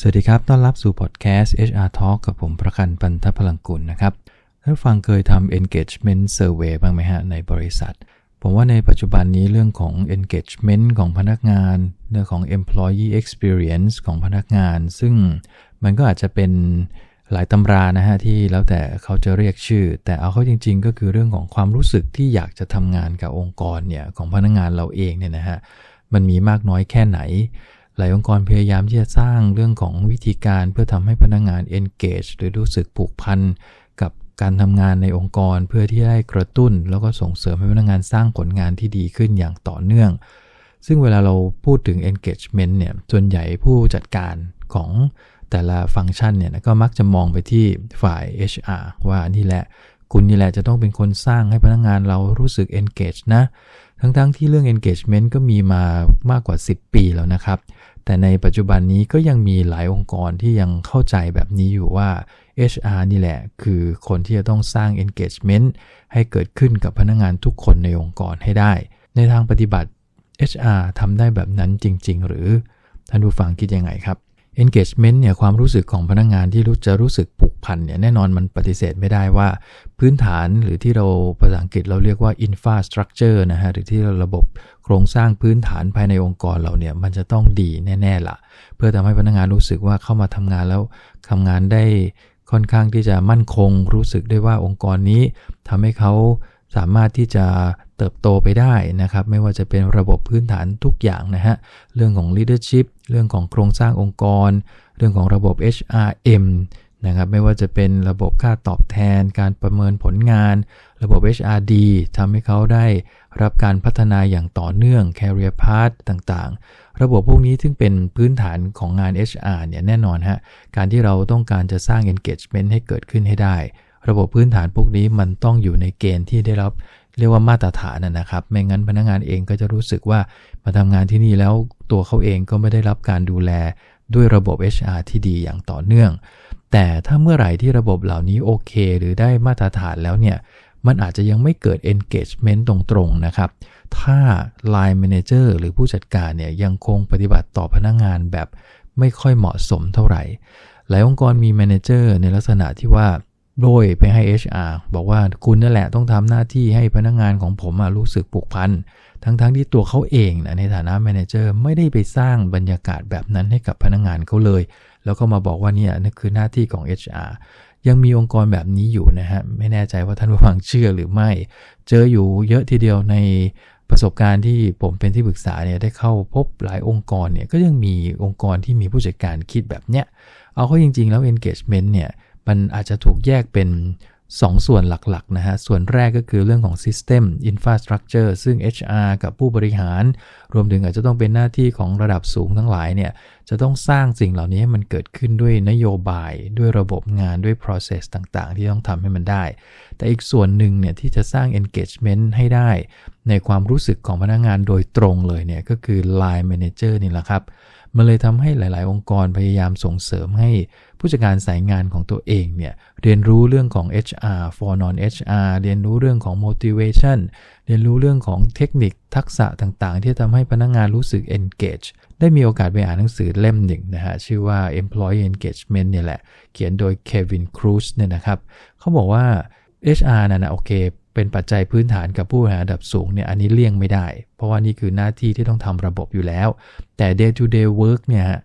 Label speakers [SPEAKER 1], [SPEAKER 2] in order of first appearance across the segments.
[SPEAKER 1] สวัสดีครับ ต้อนรับสู่พอดแคสต์ HR Talk กับผมประกันปันทพลังกุลนะครับท่านฟังเคยทำ engagement survey บ้างไหมฮะในบริษัท ผมว่าในปัจจุบันนี้เรื่องของ engagement ของพนักงาน เรื่องของ employee experience ของพนักงาน ซึ่งมันก็อาจจะเป็นหลายตำรานะฮะที่แล้วแต่เขาจะเรียกชื่อ แต่เอาเข้าจริง ๆ ก็คือเรื่องของความรู้สึกที่อยากจะทำงานกับองค์กรเนี่ยของพนักงานเราเองเนี่ยนะฮะมันมีมากน้อยแค่ไหน หลายองค์กรพยายามที่จะสร้างเรื่องของวิธีการเพื่อทำให้พนักงาน engage หรือรู้สึกผูกพันกับการทำงานในองค์กร เพื่อที่ให้กระตุ้น แล้วก็ส่งเสริมให้พนักงานสร้างผลงานที่ดีขึ้นอย่างต่อเนื่อง ซึ่งเวลาเราพูดถึง engagement เนี่ยส่วนใหญ่ผู้จัดการของแต่ละฟังก์ชันเนี่ยก็มักจะมองไปที่ฝ่าย HR ว่านี่แหละ คุณนี่แหละจะต้องเป็นคนสร้างให้พนักงานเรารู้สึก engage นะ ทั้งๆทที่เรื่อง engagement ก็มีมามากกว่า 10 ปีแล้วนะครับ แต่ในปัจจุบันนี้ก็ยังมีหลายองค์กรที่ยังเข้าใจแบบนี้อยู่ว่า HR นี่แหละ คือคนที่จะต้องสร้าง engagement ให้เกิดขึ้นกับพนักงานทุกคนในองค์กรให้ได้ ในทางปฏิบัติ HR ทำได้แบบนั้นจริง ๆ หรือ ท่านผู้ฟังคิดยังไงครับ engagement เนี่ยความรู้สึกของพนักงานที่รู้จะรู้สึกผูกพันเนี่ยแน่นอนมันปฏิเสธไม่ได้ว่าพื้นฐานหรือที่เราภาษาอังกฤษเราเรียกว่า infrastructure นะฮะหรือที่ระบบโครงสร้างพื้นฐานภายในองค์กรเราเนี่ยมันจะต้องดีแน่ๆละ่ะ เพื่อทำให้พนักงานรู้สึกว่าเข้ามาทำงานแล้วทำงานได้ค่อนข้างที่จะมั่นคง รู้สึกได้ว่าองค์กรนี้ทำให้เขา สามารถที่จะเติบโตไปได้นะครับ ไม่ว่าจะเป็นระบบพื้นฐานทุกอย่างนะฮะ เรื่องของ leadership เรื่องของโครงสร้างองค์กร เรื่องของระบบ HRM นะครับไม่ว่าจะเป็นระบบค่าตอบแทน การประเมินผลงาน ระบบ HRD ทำให้เขาได้รับการพัฒนาอย่างต่อเนื่อง career path ต่างๆ ระบบพวกนี้ซึ่งเป็นพื้นฐานของงาน HR เนี่ยแน่นอนฮะ การที่เราต้องการจะสร้าง engagement ให้เกิดขึ้นให้ได้ ระบบพื้นฐานพวกนี้มันต้องอยู่ในเกณฑ์ที่ได้รับเรียกว่ามาตรฐานนะครับ ไม่งั้นพนักงานเองก็จะรู้สึกว่ามาทำงานที่นี่แล้วตัวเขาเองก็ไม่ได้รับการดูแลด้วยระบบ HR ที่ดีอย่างต่อเนื่อง แต่ถ้าเมื่อไหร่ที่ระบบเหล่านี้โอเค หรือได้มาตรฐานแล้วเนี่ย มันอาจจะยังไม่เกิด engagement ตรงๆนะครับ ถ้า line manager หรือผู้จัดการเนี่ยยังคงปฏิบัติต่อพนักงานแบบไม่ค่อยเหมาะสมเท่าไหร่ หลายองค์กรมี manager ในลักษณะที่ว่า โดยไปให้ HR บอกว่าคุณนั่นแหละต้องทำหน้าที่ให้พนักงานของผมรู้สึกผูกพัน ทั้งๆทที่ตัวเขาเองนะในฐานะแมเนเจอร์ไม่ได้ไปสร้างบรรยากาศแบบนั้นให้กับพนักงานเขาเลย แล้วก็มาบอกว่าเนี่ยนั่นคือหน้าที่ของ HR ยังมีองค์กรแบบนี้อยู่นะฮะ ไม่แน่ใจว่าท่านผู้ฟังเชื่อหรือไม่ เจออยู่เยอะทีเดียวในประสบการณ์ที่ผมเป็นที่ปรึกษาเนี่ยได้เข้าพบหลายองค์กรเนี่ยก็ยังมีองค์กรที่มีผู้จัดการคิดแบบเนี้ยเอาเข้าจริง ๆ แล้ว engagement เนี่ย มันอาจจะถูกแยกเป็น2ส่วนหลักๆนะฮะ ส่วนแรกก็คือเรื่องของ System Infrastructure ซึ่ง HR กับผู้บริหาร รวมถึงอาจจะต้องเป็นหน้าที่ของระดับสูงทั้งหลายเนี่ย จะต้องสร้างสิ่งเหล่านี้ให้มันเกิดขึ้นด้วยนโยบาย ด้วยระบบงานด้วย process ต่างๆ ที่ต้องทำให้มันได้ แต่อีกส่วนหนึ่งเนี่ยที่จะสร้าง engagement ให้ได้ ในความรู้สึกของพนักงงานโดยตรงเลยเนี่ยก็คือ line manager นี่แหละครับ มันเลยทำให้หลาย ๆ องค์กรพยายามส่งเสริมให้ ผู้จัดการสายงานของตัวเองเนี่ยเรียนรู้เรื่องของ HR for non HR เรียนรู้เรื่องของ motivation เรียนรู้เรื่องของเทคนิคทักษะต่างๆ ที่ทำให้พนักงงานรู้สึก engage ได้มีโอกาสไปอ่านหนังสือเล่มหนึ่งนะฮะ ชื่อว่า employee engagement เนี่ยแหละ เขียนโดย Kevin Cruz เนี่ยนะครับเขาบอกว่า HR นะนะโอเคเป็นปัจจัยพื้นฐานกับผู้บริหารระดับสูงเนี่ยอันนี้เลี่ยงไม่ได้ เพราะว่านี่คือหน้าที่ที่ต้องทำระบบอยู่แล้ว แต่ day to day work เนี่ยฮะ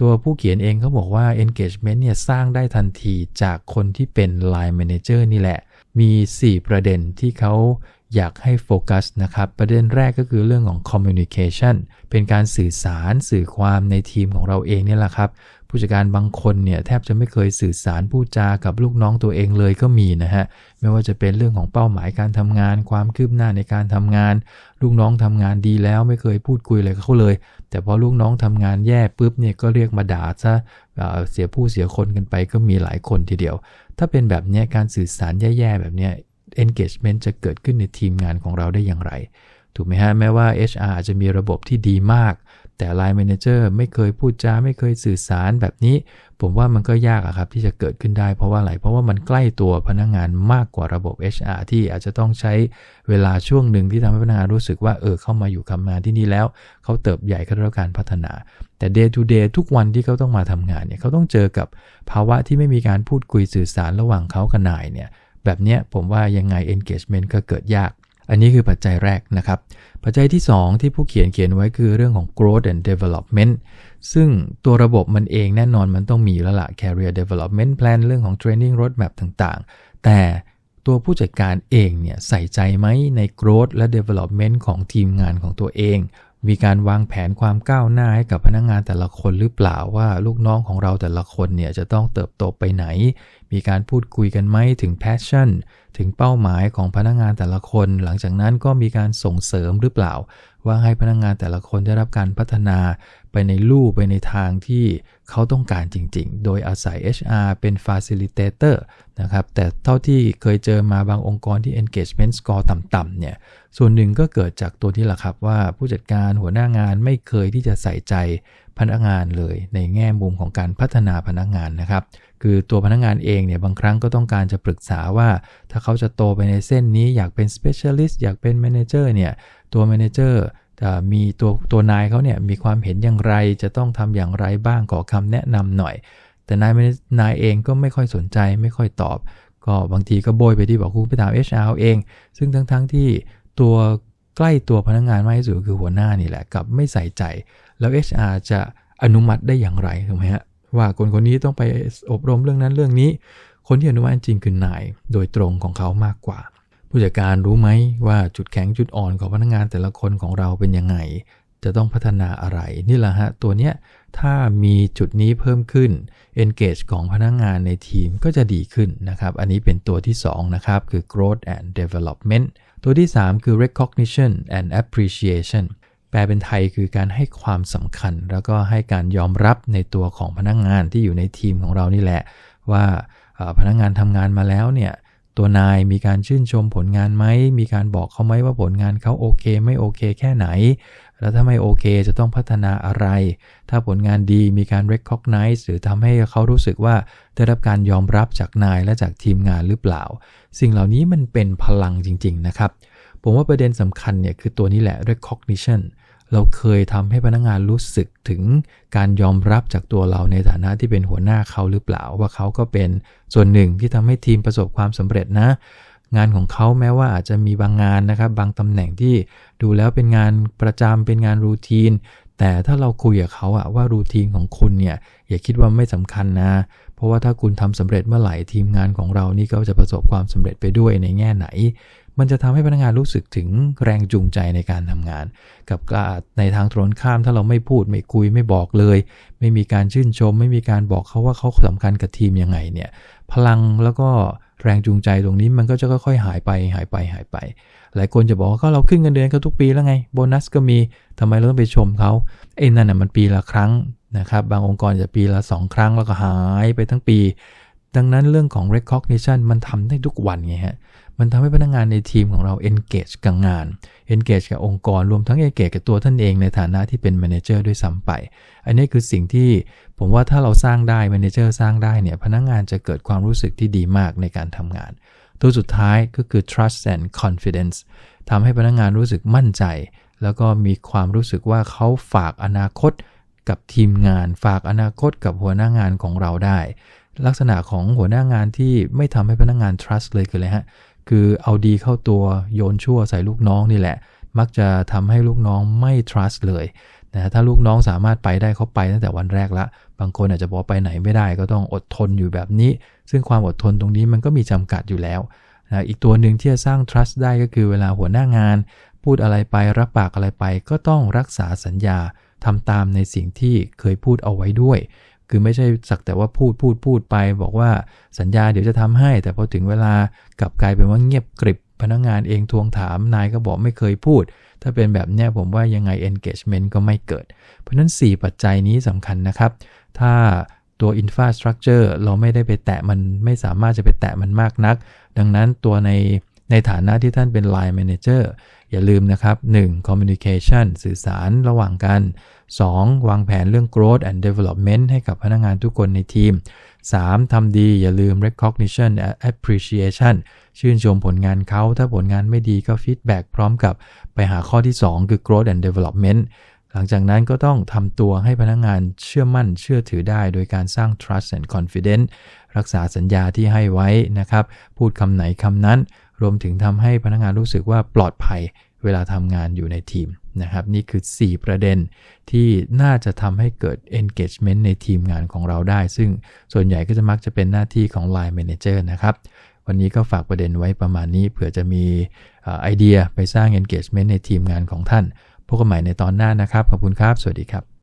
[SPEAKER 1] ตัวผู้เขียนเองเขาบอกว่า engagement เนี่ยสร้างได้ทันทีจากคนที่เป็น line manager นี่แหละ มี 4 ประเด็นที่เขาอยากให้โฟกัสนะครับ ประเด็นแรกก็คือเรื่องของ communication เป็นการสื่อสารสื่อความในทีมของเราเองเนี่ยแหละครับผู้จัดการบางคนเนี่ยแทบจะไม่เคยสื่อสารพูดจากับลูกน้องตัวเองเลยก็มีนะฮะ ไม่ว่าจะเป็นเรื่องของเป้าหมายการทำงาน ความคืบหน้าในการทำงาน ลูกน้องทำงานดีแล้วไม่เคยพูดคุยอะไรกับเขาเลย แต่พอลูกน้องทำงานแย่ปุ๊บเนี่ยก็เรียกมาด่าซะเสียผู้เสียคนกันไปก็มีหลายคนทีเดียว ถ้าเป็นแบบนี้การสื่อสารแย่ๆแบบนี้ engagement จะเกิดขึ้นในทีมงานของเราได้อย่างไร ถูกไหมฮะแม้ว่า HR จะมีระบบที่ดีมาก แต่ Line Manager ไม่เคยพูดจาไม่เคยสื่อสารแบบนี้ ผมว่ามันก็ยากอะครับที่จะเกิดขึ้นได้เพราะว่าอะไร เพราะว่ามันใกล้ตัวพนักงงานมากกว่าระบบ HR ที่อาจจะต้องใช้เวลาช่วงหนึ่งที่ทำให้พนักงานรู้สึกว่าเออเข้ามาอยู่ทำงานที่นี่แล้ว เขาเติบใหญ่เขึ้นแล้วการพัฒนา แต่ day to day ทุกวันที่เขาต้องมาทำงานเนี่ยเขาต้องเจอกับภาวะที่ไม่มีการพูดคุยสื่อสารระหว่างเขากับนายเนี่ยแบบนี้ผมว่ายังไง engagement ก็เกิดยาก อันนี้คือปัจจัยแรกนะครับ ปัจจัยที่ 2 ที่ผู้เขียนเขียนไว้คือเรื่องของ growth and development ซึ่งตัวระบบมันเองแน่นอนมันต้องมีแล้วละ career development plan เรื่องของ training roadmap ต่างๆ แต่ตัวผู้จัดการเองเนี่ยใส่ใจไหมใน growth และ development ของทีมงานของตัวเอง มีการวางแผนความก้าวหน้าให้กับพนักงงานแต่ละคนหรือเปล่าว่าลูกน้องของเราแต่ละคนเนี่ยจะต้องเติบโตไปไหนมีการพูดคุยกันไหมถึง passion ถึงเป้าหมายของพนักงงานแต่ละคน หลังจากนั้นก็มีการส่งเสริมหรือเปล่า ว่าให้พนักงงานแต่ละคนได้รับการพัฒนาไปในลู่ไปในทางที่เขาต้องการจริงๆ โดยอาศัย HR เป็น facilitator นะครับ แต่เท่าที่เคยเจอมาบางองค์กรที่ engagement score ต่ำๆเนี่ย ส่วนหนึ่งก็เกิดจากตัวที่แหละครับว่าผู้จัดการหัวหน้างานไม่เคยที่จะใส่ใจ พนักงานเลยในแง่มุมของการพัฒนาพนักงานนะครับ คือตัวพนักงานเองเนี่ยบางครั้งก็ต้องการจะปรึกษาว่า ถ้าเขาจะโตไปในเส้นนี้อยากเป็น specialist อยากเป็น manager เนี่ยตัว manager มีตัวตัวนายเขาเนี่ยมีความเห็นอย่างไรจะต้องทำอย่างไรบ้างขอคำแนะนำหน่อย แต่นายนายเองก็ไม่ค่อยสนใจไม่ค่อยตอบ ก็บางทีก็โบยไปที่บอกคุณไปถาม HR เอง ซึ่งทั้งๆทที่ตัวใกล้ตัวพนักงงานมากที่สุดคือหัวหน้านี่แหละกับไม่ใส่ใจ แล้ว HR จะอนุมัติได้อย่างไรถูกไหมฮะว่าคนคนนี้ต้องไปอบรมเรื่องนั้นเรื่องนี้ คนที่อนุมัติจริงคือนายโดยตรงของเขามากกว่า ผู้จัดการรู้ไหมว่าจุดแข็งจุดอ่อนของพนักงานแต่ละคนของเราเป็นยังไง จะต้องพัฒนาอะไร นี่แหละฮะตัวเนี้ยถ้ามีจุดนี้เพิ่มขึ้น engage ของพนักงานในทีมก็จะดีขึ้นนะครับ อันนี้เป็นตัวที่ 2 นะครับ คือ growth and development ตัวที่ 3 คือ recognition and appreciation แปลเป็นไทยคือการให้ความสำคัญ แล้วก็ให้การยอมรับในตัวของพนักงานที่อยู่ในทีมของเรานี่แหละ ว่าพนักงานทำงานมาแล้วเนี่ยตัวนายมีการชื่นชมผลงานไหม มีการบอกเขาไหมว่าผลงานเขาโอเค ไม่โอเคแค่ไหน แล้วถ้าไม่โอเคจะต้องพัฒนาอะไร ถ้าผลงานดีมีการ recognize หรือทำให้เขารู้สึกว่าได้รับการยอมรับจากนายและจากทีมงานหรือเปล่า สิ่งเหล่านี้มันเป็นพลังจริง ๆ นะครับ ผมว่าประเด็นสำคัญเนี่ยคือตัวนี้แหละ recognition เราเคยทำให้พนักงานรู้สึกถึงการยอมรับจากตัวเราในฐานะที่เป็นหัวหน้าเขาหรือเปล่าว่าเขาก็เป็นส่วนหนึ่งที่ทำให้ทีมประสบความสำเร็จนะ งานของเขาแม้ว่าอาจจะมีบางงานนะครับ บางตำแหน่งที่ดูแล้วเป็นงานประจำเป็นงานรูทีนแต่ถ้าเราคุยกับเขาอะว่ารูทีนของคุณเนี่ยอย่าคิดว่าไม่สำคัญนะ เพราะว่าถ้าคุณทำสำเร็จเมื่อไหร่ทีมงานของเรานี่ก็จะประสบความสำเร็จไปด้วยในแง่ไหน มันจะทำให้พนักงานรู้สึกถึงแรงจูงใจในการทำงาน กับในทางตรงข้ามถ้าเราไม่พูดไม่คุยไม่บอกเลย ไม่มีการชื่นชม ไม่มีการบอกเขาว่าเขาสำคัญกับทีมยังไงเนี่ยพลังแล้วก็แรงจูงใจตรงนี้มันก็จะค่อยๆหายไปหายไปหายไป หลายคนจะบอกว่าก็เราขึ้นเงินเดือนเขาทุกปีแล้วไงโบนัสก็มีทำไมเราต้องไปชมเขาไอ้นั่นน่ะมันปีละครั้ง นะครับบางองค์กรจะปีละ 2 ครั้งแล้วก็หายไปทั้งปี ดังนั้นเรื่องของ recognition มันทำได้ทุกวันไงฮะมันทำให้พนักงงานในทีมของเรา engage กับงาน engage กับองค์กรรวมทั้ง engage กับตัวท่านเองในฐานะที่เป็น manager ด้วยซ้ำไป อันนี้คือสิ่งที่ผมว่าถ้าเราสร้างได้ manager สร้างได้เนี่ยพนักงงานจะเกิดความรู้สึกที่ดีมากในการทำงาน ตัวสุดท้ายก็คือ trust and confidence ทำให้พนักงงานรู้สึกมั่นใจ แล้วก็มีความรู้สึกว่าเขาฝากอนาคต กับทีมงานฝากอนาคตกับหัวหน้างานของเราได้ ลักษณะของหัวหน้างานที่ไม่ทำให้พนักงาน trust เลยคืออะไรฮะคือเอาดีเข้าตัวโยนชั่วใส่ลูกน้องนี่แหละ มักจะทำให้ลูกน้องไม่ trust เลยนะถ้าลูกน้องสามารถไปได้เขาไปตั้งแต่วันแรกละ บางคนอาจจะบอกไปไหนไม่ได้ก็ต้องอดทนอยู่แบบนี้ ซึ่งความอดทนตรงนี้มันก็มีจำกัดอยู่แล้วนะอีกตัวหนึ่งที่จะสร้าง trust ได้ก็คือเวลาหัวหน้างาน พูดอะไรไปรับปากอะไรไป ก็ต้องรักษาสัญญา ทำตามในสิ่งที่เคยพูดเอาไว้ด้วย คือไม่ใช่สักแต่ว่าพูดพูดพูดไป บอกว่าสัญญาเดี๋ยวจะทำให้ แต่พอถึงเวลากลับกลายเป็นว่าเงียบกริบพนักงงานเองทวงถามนายก็บอกไม่เคยพูด ถ้าเป็นแบบนี้ผมว่ายังไง engagement ก็ไม่เกิด เพราะนั้น 4 ปัจจัยนี้สำคัญนะครับ ถ้าตัว infrastructure เราไม่ได้ไปแตะมันไม่สามารถจะไปแตะมันมากนัก ดังนั้นตัวในในฐานะที่ท่านเป็น line manager อย่าลืมนะครับ 1. communication สื่อสารระหว่างกัน 2. วางแผนเรื่อง growth and development ให้กับพนักงานทุกคนในทีม 3. ทำดีอย่าลืม recognition appreciation ชื่นชมผลงานเขา ถ้าผลงานไม่ดีก็ feedback พร้อมกับไปหาข้อที่ 2 คือ growth and development หลังจากนั้นก็ต้องทำตัวให้พนักงานเชื่อมั่นเชื่อถือได้ โดยการสร้าง trust and confidence รักษาสัญญาที่ให้ไว้นะครับ พูดคำไหนคำนั้น รวมถึงทำให้พนักงานรู้สึกว่าปลอดภัยเวลาทำงานอยู่ในทีมนะครับนี่คือ 4 ประเด็นที่น่าจะทำให้เกิด engagement ในทีมงานของเราได้ ซึ่งส่วนใหญ่ก็จะมักจะเป็นหน้าที่ของ Line Manager นะครับ วันนี้ก็ฝากประเด็นไว้ประมาณนี้เผื่อจะมีไอเดียไปสร้าง engagement ในทีมงานของท่านพบกันใหม่ในตอนหน้านะครับ ขอบคุณครับ สวัสดีครับ